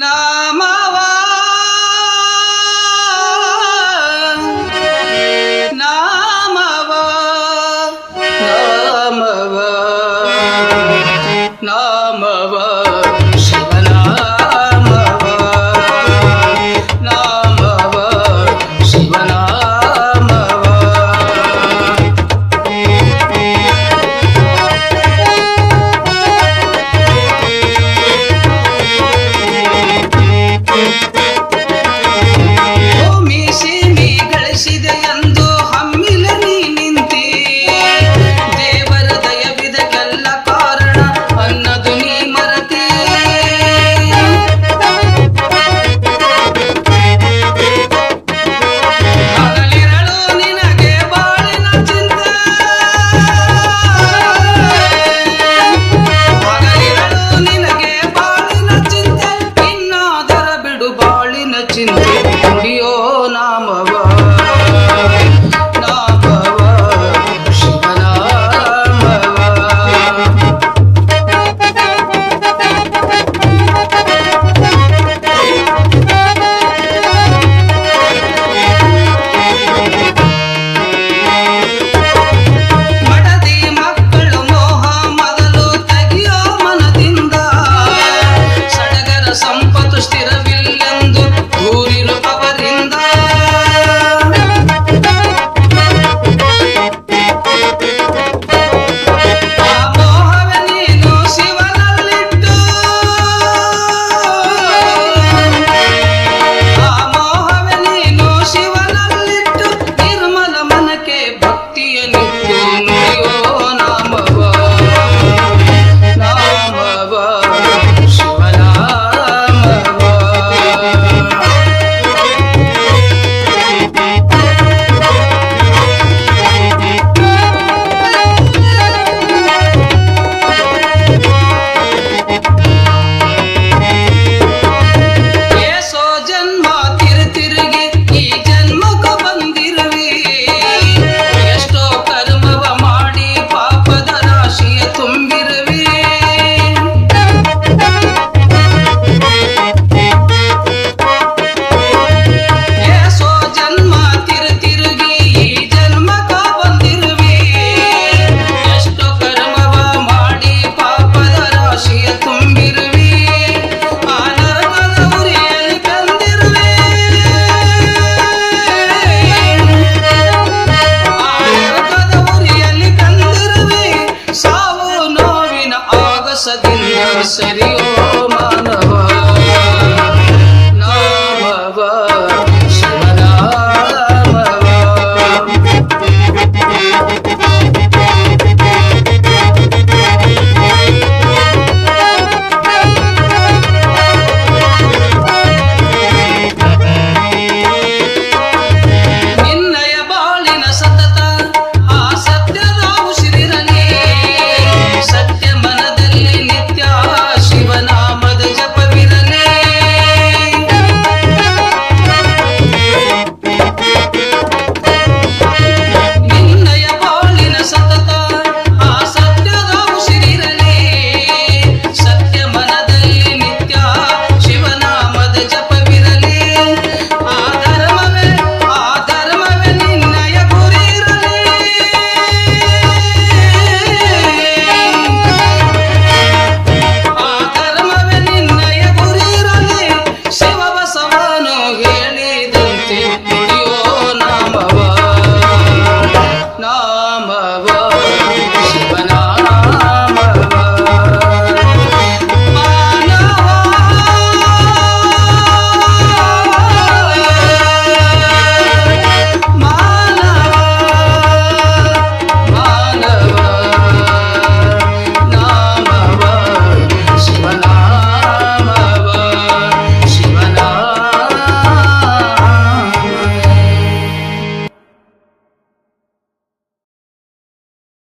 No. ಎಂದು ಹಮ್ಮಿಲ ನೀ ನಿಂತಿ. ದೇವರ ದಯವಿದಕ್ಕೆಲ್ಲ ಕಾರಣ ಅನ್ನದು ನೀ ಮರತಿ. ಹಗಲಿರಳು ನಿನಗೆ ಬಾಳಿನ ಚಿಂತೆ. ಹಗಲಿರಳು ನಿನಗೆ ಬಾಳಿನ ಚಿಂತೆ. ಇನ್ನಾದರ ಬಿಡು ಬಾಳಿನ ಚಿಂತೆ. seria